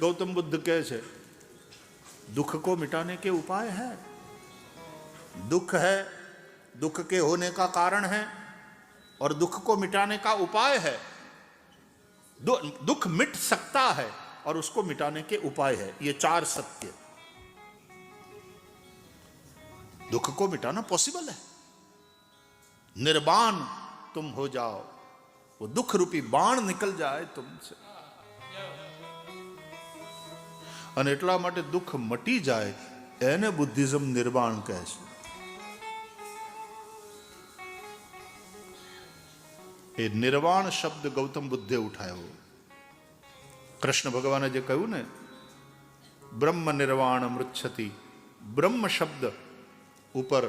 गौतम बुद्ध कहे दुख को मिटाने के उपाय है। दुख है, दुख के होने का कारण है, और दुख को मिटाने का उपाय है। दु- दुख मिट सकता है, और उसको मिटाने के उपाय है। ये चार सत्य। दुख को मिटाना पॉसिबल है। निर्वाण तुम हो जाओ। वो दुख रूपी बाण निकल जाए तुमसे। અને એટલા માટે દુઃખ મટી જાય, એને બુદ્ધિઝમ નિર્વાણ કહે છે. એ નિર્વાણ શબ્દ ગૌતમ બુદ્ધે ઉઠાવ્યો કૃષ્ણ ભગવાને જે કહ્યું ને, બ્રહ્મ નિર્વાણ મૃચ્છતિ, બ્રહ્મ શબ્દ ઉપર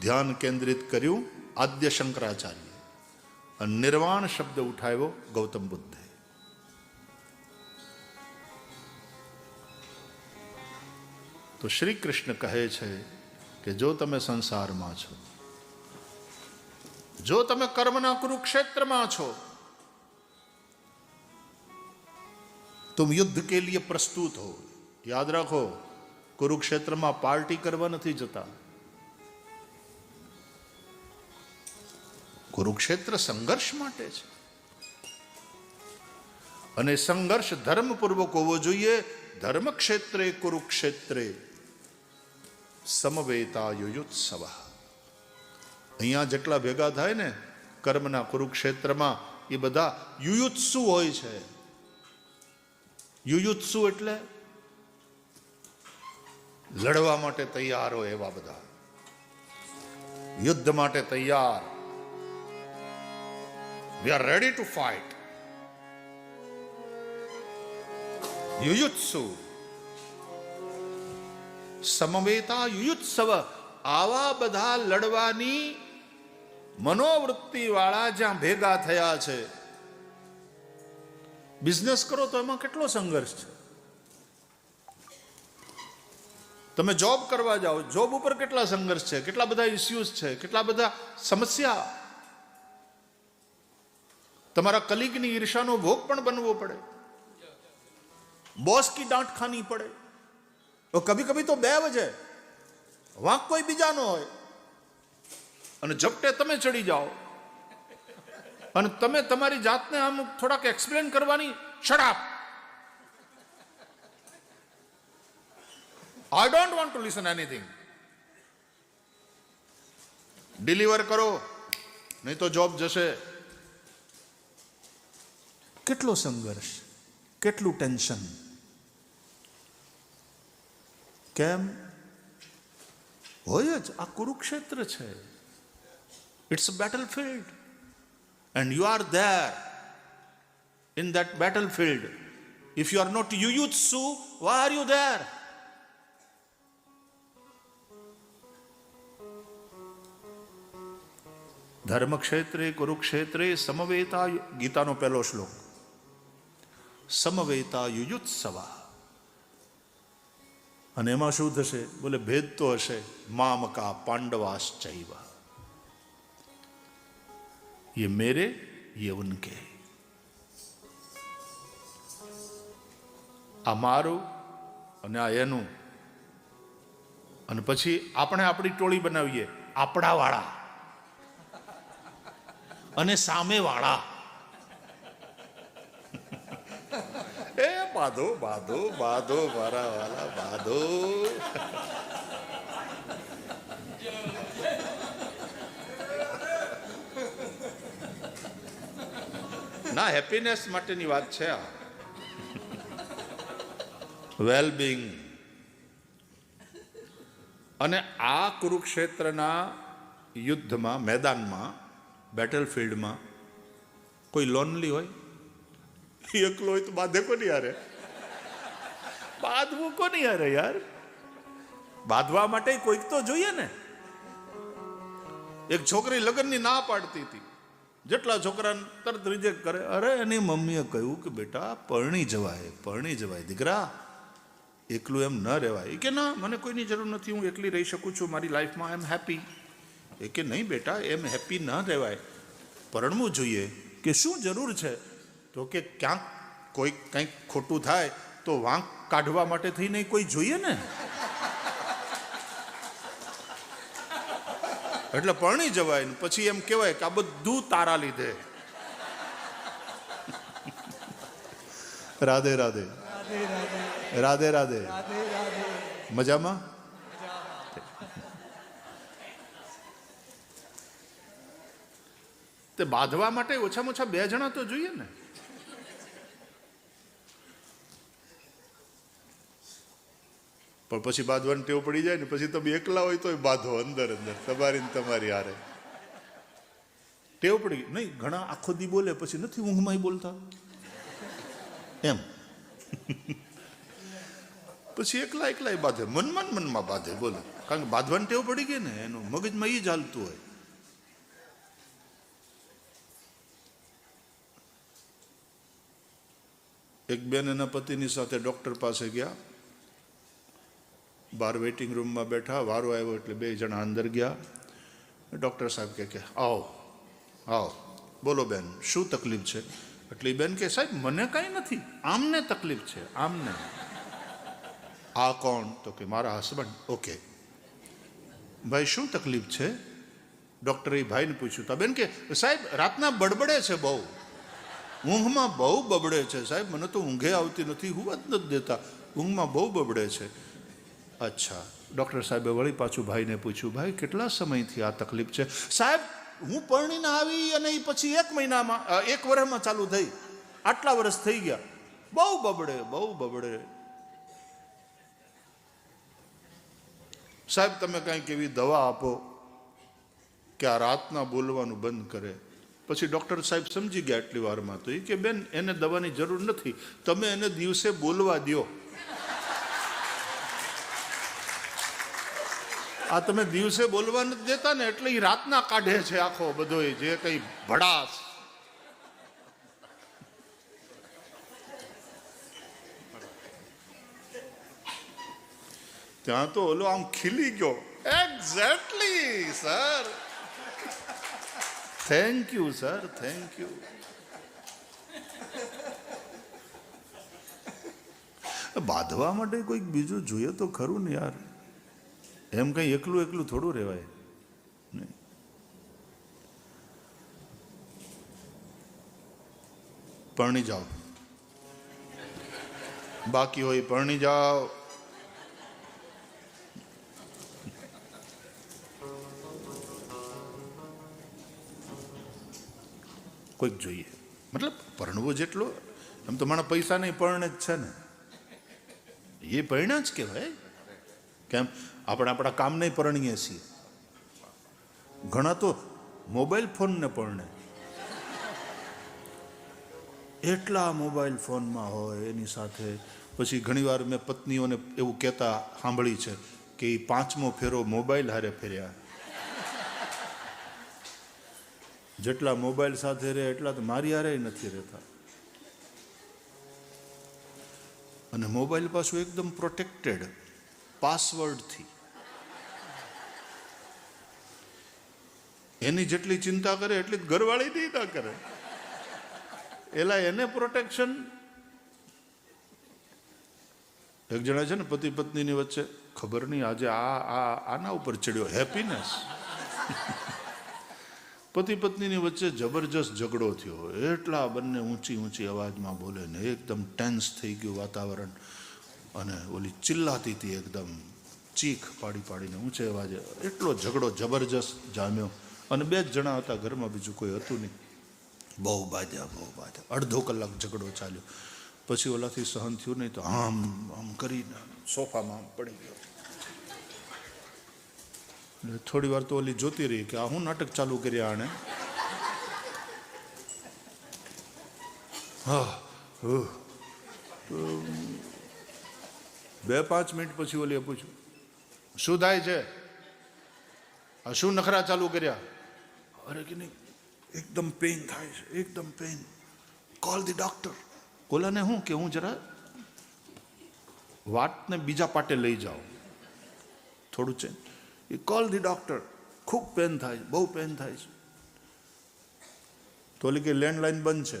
ધ્યાન કેન્દ્રિત કર્યું આદ્ય શંકરાચાર્ય નિર્વાણ શબ્દ ઉઠાવ્યો ગૌતમ બુદ્ધે. તો શ્રી કૃષ્ણ કહે છે કે જો તમે સંસારમાં છો, જો તમે કર્મના કુરુક્ષેત્રમાં છો, તુમ યુદ્ધ કે લીએ પ્રસ્તુત હો. યાદ રાખો, કુરુક્ષેત્રમાં પાર્ટી કરવા નથી જતા. કુરુક્ષેત્ર સંઘર્ષ માટે છે. અને સંઘર્ષ ધર્મપૂર્વક હોવો જોઈએ. ધર્મક્ષેત્રે કુરુક્ષેત્રે. સમવેતા યુયુત્સવ અહીંયા જેટલા ભેગા થાય ને કર્મના કુરુક્ષેત્રમાં, એ બધા યુયુત્સુ હોય છે. યુયુત્સુ એટલે લડવા માટે તૈયાર હોય એવા બધા. યુદ્ધ માટે તૈયાર. We are ready to fight યુયુત્સુ. સમવેતા યુયુત્સવ આવા બધા લડવાની મનોવૃત્તિ વાળા જ્યાં ભેગા થયા છે બિઝનેસ કરો તો એમાં કેટલો સંઘર્ષ છે તમે જોબ કરવા જાઓ જોબ ઉપર કેટલા સંઘર્ષ છે કેટલા બધા ઇસ્યુઝ છે કેટલા બધા સમસ્યા તમારા કલીગની ઈર્ષાનો ભોગ પણ બનવો પડે બોસ કી દાંટ ખાની પડે તો કભી કભી તો બે વજે. વાંક કોઈ બીજાનો હોય. અને ઝપટે તમે ચડી જાઓ. અને તમે તમારી જાતને આમ થોડાક એક્સપ્લેન કરવાની shut up I don't want to listen anything deliver કરો નહીં તો જોબ જશે. કેટલો સંઘર્ષ કેટલું ટેન્શન કેમ હોય જ આ કુરુક્ષેત્ર છે it's battle field and you are there in that battlefield. If you are not Yuyutsu, why are you there? ધર્મક્ષેત્રે કુરુક્ષેત્રે સમવેતા ગીતાનો પહેલો શ્લોક સમવેતા યુયુત્સવા અને એમાં શું થશે બોલે ભેદ તો હશે મામકા પાંડવાશ્ચૈવ ये मेरे ये उनके આ મારું અને આ એનું અને પછી આપણે આપણી ટોળી બનાવીએ આપણા વાળા અને સામે બાધો બાધો બાધો, મારા વાલા, બાધો. ના હેપીનેસ માટેની વાત છે આ. વેલબિંગ અને આ કુરુક્ષેત્રના યુદ્ધમાં, મેદાનમાં બેટલફિલ્ડમાં કોઈ લોનલી હોય? એકલો હોય તો બાંધે કોની યારે બાંધવું કોની અરે યાર? બાંધવા માટે કોઈક તો જોઈએ ને. એક છોકરી લગ્નની ના પાડતી હતી. જેટલા છોકરાને તરત રિજેક્ટ કરે. અરે, એની મમ્મીએ કહ્યું કે, બેટા, પરણી જવાય પરણી જવાય. દીકરા, એકલું એમ ન રહેવાય. કે, ના, મને કોઈની જરૂર નથી. હું એકલી રહી શકું છું. મારી લાઈફમાં આઈ એમ હેપી. એ કે, નહીં બેટા, એમ હેપી ન રહેવાય. પરણવું જોઈએ. કે, શું જરૂર છે? તો કે, ક્યાંક કોઈ કંઈક ખોટું થાય તો વાંક કાઢવા માટે થઈને કોઈ જોઈએ ને? એટલે પરણી જવાય ને પછી એમ કહેવાય કે આ બધું તારા લીધે. રાધે રાધે. રાધે રાધે. મજામાં. તે બાંધવા માટે ઓછામાં ઓછા બે જણા તો જોઈએ ને? પણ પછી બાંધવાની ટેવ પડી જાય ને પછી તમે એકલા હોય તોય બાંધો અંદર અંદર, તમારી ને તમારી હારે. ટેવ પડી. નહીં, ઘણા આખો દી બોલે, પછી નથી ઊંઘમાં બોલતા. એમ. પછી એકલા એકલા બાંધે મનમાં મનમાં બાંધે, બોલે. કારણ કે બાંધવાની ટેવ પડી ગઈ ને, એનું મગજમાં એ જ હાલતું હોય. એક બેન એના પતિની સાથે ડૉક્ટર પાસે ગયા. બહાર વેઇટિંગ રૂમમાં બેઠા, વારો આવ્યો એટલે બે જણા અંદર ગયા. ડૉક્ટર સાહેબ કહે કે, આવો આવો. બોલો બેન, શું તકલીફ છે? એટલે બેન કે સાહેબ, મને કાંઈ નથી, આમને તકલીફ છે, આમને. આ કોણ? તો કે, મારા હસબન્ડ ઓકે. ભાઈ, શું તકલીફ છે? ડૉક્ટરે ભાઈને પૂછ્યું. તા બેન કે સાહેબ, રાતના બડબડે છે બહુ. ઊંઘમાં બહુ બબડે છે સાહેબ, મને તો ઊંઘે આવતી નથી, હું જ નથી દેતા. ઊંઘમાં બહુ બબડે છે. અચ્છા. ડૉક્ટર સાહેબે વળી પાછું ભાઈને પૂછ્યું, ભાઈ, કેટલા સમયથી આ તકલીફ છે? સાહેબ, હું પરણીને આવી અને એ પછી એક મહિનામાં એક વર્ષમાં ચાલુ થઈ. આટલા વર્ષ થઈ ગયા. બહુ બબડે બહુ બબડે. સાહેબ, તમે કંઈક એવી દવા આપો કે આ રાતના બોલવાનું બંધ કરે. પછી ડૉક્ટર સાહેબ સમજી ગયા એટલી વારમાં તો. એ કે, બેન, એને દવાની જરૂર નથી. તમે એને દિવસે બોલવા દ્યો. આ તમે દિવસે બોલવા નથી દેતા ને એટલે એ રાતના કાઢે છે આખો બધો જે કઈ ભડાસ. ત્યાં તો ઓલો આમ ખીલી ગયો. Exactly sir thank you sir thank you બાંધવા માટે કોઈક બીજું જોઈએ તો ખરું ને યાર. એમ કઈ એકલું એકલું થોડું રહેવાય. નહીં. પરણી જાઓ. બાકી હોય પરણી જાઓ. કોઈક જોઈએ. મતલબ પરણવું જેટલો, એમ તો મારા પૈસા નહીં પરણે જ છે ને. એ પરણ્યા જ કહેવાય. કેમ આપણે આપણા કામ નહીં પરણીએ છીએ. ઘણા તો મોબાઈલ ફોનને પરણે. એટલા મોબાઈલ ફોનમાં હોય એની સાથે. પછી ઘણીવાર મેં પત્નીઓને એવું કહેતા સાંભળી છે કે એ પાંચમો ફેરો મોબાઈલ હારે ફેર્યા. જેટલા મોબાઈલ સાથે રહે એટલા તો મારી હારે નથી રહેતા. અને મોબાઈલ પાછું એકદમ પ્રોટેક્ટેડ પાસવર્ડથી. એની જેટલી ચિંતા કરે એટલી ઘરવાળી નહીં કરે. એલા એને પ્રોટેક્શન એક જણા છે ને પતિ પત્નીની વચ્ચે, ખબર નહીં, આજે આ આ, આના ઉપર ચડ્યો હેપીનેસ પતિ પત્નીની વચ્ચે જબરજસ્ત ઝઘડો થયો. એટલા બંને ઊંચી ઊંચી અવાજમાં બોલે ને, એકદમ ટેન્સ થઈ ગયું વાતાવરણ. અને ઓલી ચિલ્લાતી હતી એકદમ ચીખ પાડી પાડીને ઊંચે અવાજે એટલો ઝઘડો જબરજસ્ત જામ્યો. અને બે જ જણા હતા ઘરમાં, બીજું કોઈ હતું નહીં. બહુ બાધ્યા બહુ બાધ્યા અડધો કલાક ઝઘડો ચાલ્યો. પછી ઓલાથી સહન થયું નહીં તો આમ આમ કરીને સોફામાં આમ પડી ગયો. થોડી વાર તો ઓલી જોતી રહી કે આ હું નાટક ચાલુ કર્યા આણે? હા બે પાંચ મિનિટ પછી ઓલી આપું છું શું થાય છે? શું નખરા ચાલુ કર્યા? અરે કે નહીં, એકદમ પેઇન થાય છે, એકદમ પેઇન કોલ ધી ડોક્ટર ઓલાને હું કે હું જરા વાતને બીજા પાટે લઈ જાઓ થોડું છે એ કોલ ધી ડોક્ટર ખૂબ પેન થાય છે, બહુ પેન થાય છે. તો ઓલી કે લેન્ડલાઇન બંધ છે.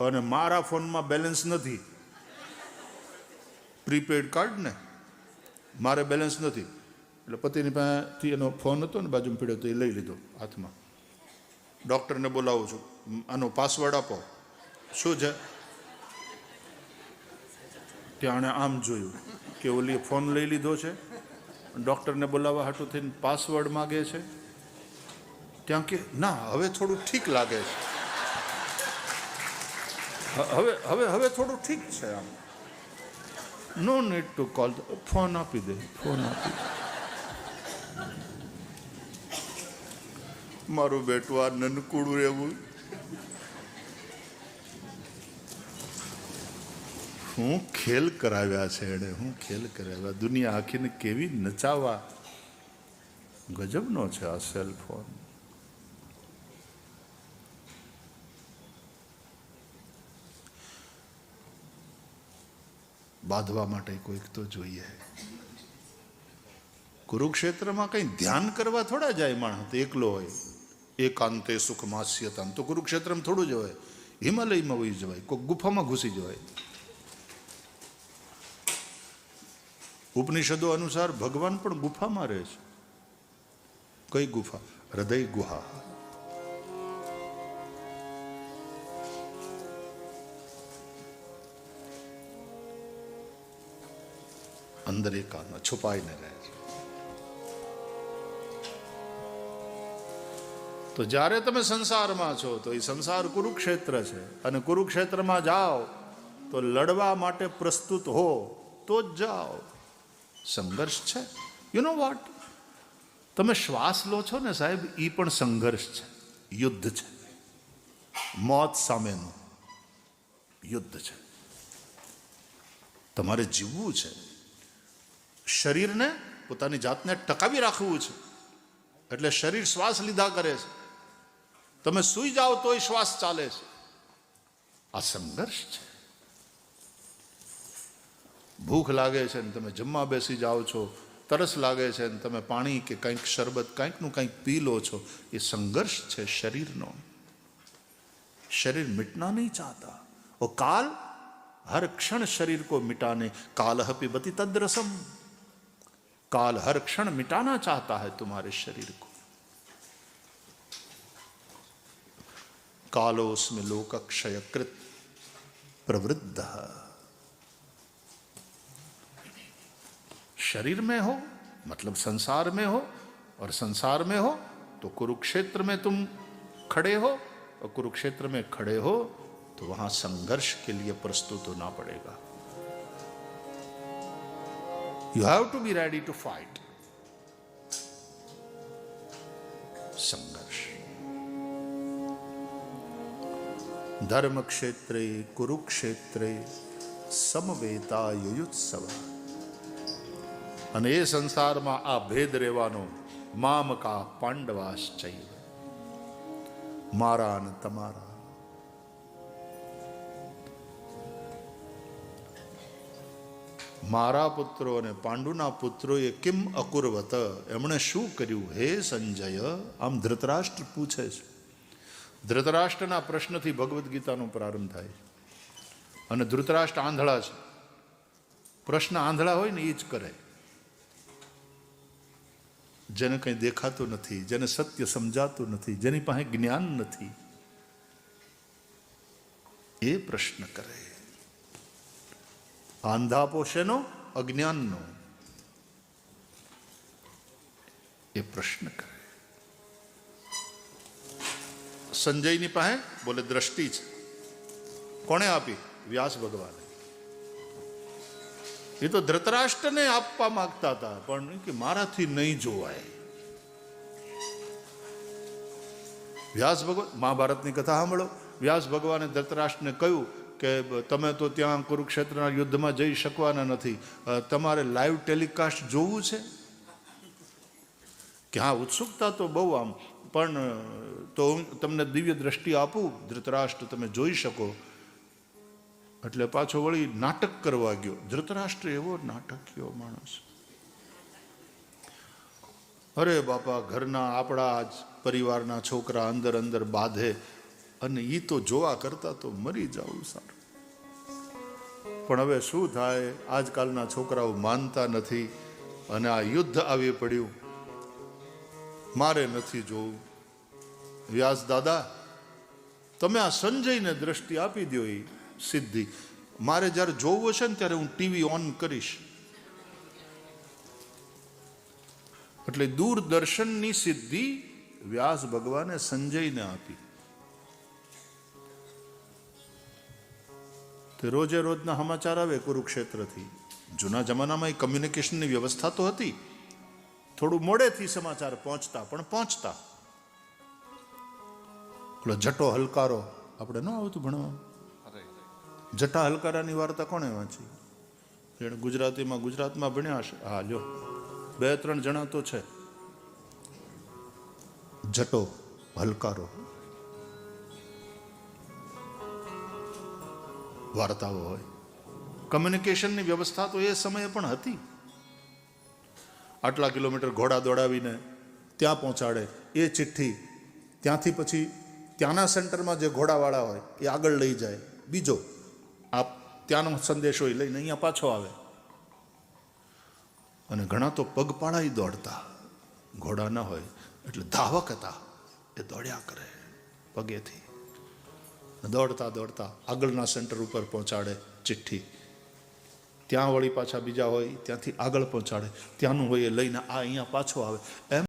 અને મારા ફોનમાં બેલેન્સ નથી. પ્રીપેડ કાર્ડ ને મારે બેલેન્સ નથી. એટલે પતિની પાસેથી એનો ફોન હતો ને, બાજુમાં પીડ્યો તો એ લઈ લીધો હાથમાં. ડૉક્ટરને બોલાવું છું. આનો પાસવર્ડ આપો. શું છે? ત્યાં આમ જોયું કે ઓલી ફોન લઈ લીધો છે. ડૉક્ટરને બોલાવવા હાટું થઈને પાસવર્ડ માગે છે. ત્યાં કે, ના, હવે થોડું ઠીક લાગે છે. હવે હવે હવે થોડું ઠીક છે આમ. No need to call phone આપી દે. ફોન આપી દે. મારું બેટું આ નનકુડું રહેવું. હું ખેલ કરાવ્યા છે એણે હું ખેલ કરાવ્યા. દુનિયા આખીને કેવી નચાવવા. ગજબનો છે આ સેલ બાંધવા માટે કોઈક તો જોઈએ. કુરુક્ષેત્રમાં કંઈ ધ્યાન કરવા થોડા જાય માણસ એકલો હોય. એકાંતે સુખ માસ્યતામ તો કુરુક્ષેત્રમાં થોડું જ હોય. હિમાલયમાં વહી જવાય કોઈ ગુફામાં ઘૂસી જવાય ઉપનિષદો અનુસાર ભગવાન પણ ગુફામાં રહે છે. કઈ ગુફા? હૃદય ગુહા. અંદર એકાંતમાં છુપાઈને રહે છે. તો જ્યારે તમે સંસારમાં છો, તો એ સંસાર કુરુક્ષેત્ર છે. અને કુરુક્ષેત્રમાં જાઓ, તો લડવા માટે પ્રસ્તુત હો, તો જ જાઓ. સંઘર્ષ છે. યુ નો વોટ તમે શ્વાસ લો છો ને સાહેબ એ પણ સંઘર્ષ છે. યુદ્ધ છે. મોત સામેનું યુદ્ધ છે. તમારે જીવવું છે. શરીરને પોતાની જાતને ટકાવી રાખવું છે. એટલે શરીર શ્વાસ લીધા કરે છે. તમે સૂઈ જાઓ તોય શ્વાસ ચાલે છે. આ સંઘર્ષ છે. ભૂખ લાગે છે ને તમે જમવા બેસી જાઓ છો, તરસ લાગે છે ને તમે પાણી કે કંઈક શરબત, કંઈકનું કંઈક પી લો છો, એ સંઘર્ષ છે શરીરનો. શરીર મિટના નહીં ચાહતા. ઓ કાલ, હર ક્ષણ શરીર કો મિટાને, કાલ હપી પિબતી તદ્રસમ. काल हर क्षण मिटाना चाहता है तुम्हारे शरीर को। कालो उसमें लोक क्षयकृत प्रवृद्ध शरीर में हो मतलब संसार में हो, और संसार में हो तो कुरुक्षेत्र में तुम खड़े हो, और कुरुक्षेत्र में खड़े हो तो वहाँ संघर्ष के लिए प्रस्तुत होना पड़ेगा। You have to be ready to fight સંઘર્ષ ધર્મ ક્ષેત્રે કુરુક્ષેત્રે સમવેતા યુયુત્સવ અને એ સંસારમાં આ ભેદ રહેવાનો મામકા પાંડવાશ્ચય મારા અને તમારા મારા પુત્રો અને પાંડુના પુત્રોએ કિમ અકુર્વત? એમણે શું કર્યું? હે સંજય, આમ ધૃતરાષ્ટ્ર પૂછે છે. ધૃતરાષ્ટ્રના પ્રશ્નથી ભગવદ્ ગીતાનો પ્રારંભ થાય છે. અને ધૃતરાષ્ટ્ર આંધળા છે. પ્રશ્ન આંધળા હોય ને એ જ કરે. જેને કંઈ દેખાતું નથી, જેને સત્ય સમજાતું નથી, જેની પાસે જ્ઞાન નથી, એ પ્રશ્ન કરે. આંધાપો શેનો અજ્ઞાનનો એ પ્રશ્ન કરે સંજયની પાસે બોલે દ્રષ્ટિ છે કોણે આપી વ્યાસ ભગવાને એ તો ધૃતરાષ્ટ્રને આપવા માંગતા હતા પણ કે મારાથી નહીં જોવાય વ્યાસ ભગવાન મહાભારતની કથા સાંભળો વ્યાસ ભગવાને ધૃતરાષ્ટ્રને કહ્યું કે તમે તો ત્યાં કુરુક્ષેત્રના યુદ્ધમાં જઈ શકવાના નથી. તમારે લાઈવ ટેલિકાસ્ટ જોવું છે? કે હા, ઉત્સુકતા તો બહુ આમ. પણ તો તમને દિવ્ય દ્રષ્ટિ આપું, ધૃતરાષ્ટ્ર તમે જોઈ શકો. એટલે પાછો વળી નાટક કરવા ગયો. ધૃતરાષ્ટ્ર એવો નાટકીયો માણસ. અરે બાપા, ઘરના આપણા જ પરિવારના છોકરા અંદર અંદર બાંધે. અને એ તો જોવા કરતા તો મરી જવું સારું. પણ હવે શું થાય? આજકાલના છોકરાઓ માનતા નથી અને આ યુદ્ધ આવી પડ્યું. મારે નથી જોવું. વ્યાસ દાદા, તમે આ સંજયને દ્રષ્ટિ આપી દો એ સિદ્ધિ. મારે જ્યારે જોવું હશે ને ત્યારે હું ટીવી ઓન કરીશ. એટલે દૂરદર્શનની સિદ્ધિ વ્યાસ ભગવાને સંજયને આપી. તે રોજે રોજના સમાચાર આવે કુરુક્ષેત્રથી. જૂના જમાનામાં એ કમ્યુનિકેશનની વ્યવસ્થા તો હતી. થોડું મોડેથી સમાચાર પહોંચતા, પણ પહોંચતા. પેલો જટો હલકારો, આપણે ન આવતું ભણવા. જટા હલકારાની વાર્તા કોણે વાંચી? જેણે ગુજરાતીમાં ગુજરાતમાં ભણ્યા હશે. હા, લ્યો. બે, ત્રણ જણા તો છે. જટો, હલકારો. વાર્તાઓ હોય. કમ્યુનિકેશનની વ્યવસ્થા તો એ સમયે પણ હતી. આટલા કિલોમીટર ઘોડા દોડાવીને ત્યાં પહોંચાડે, એ ચિઠ્ઠી, ત્યાંથી પછી ત્યાંના સેન્ટરમાં જે ઘોડાવાળા હોય, એ આગળ લઈ જાય. બીજો આ ત્યાંનો સંદેશો એ લઈને અહીંયા પાછો આવે. અને ઘણા તો પગપાળા દોડતા. ઘોડા ન હોય, એટલે ધાવક હતા. એ દોડ્યા કરે, પગેથી. દોડતા દોડતા આગળના સેન્ટર ઉપર પહોંચાડે ચિઠ્ઠી. ત્યાં વળી પાછા બીજા હોય, ત્યાંથી આગળ પહોંચાડે. ત્યાંનું હોય એ લઈને આ અહીંયા પાછો આવે. એમ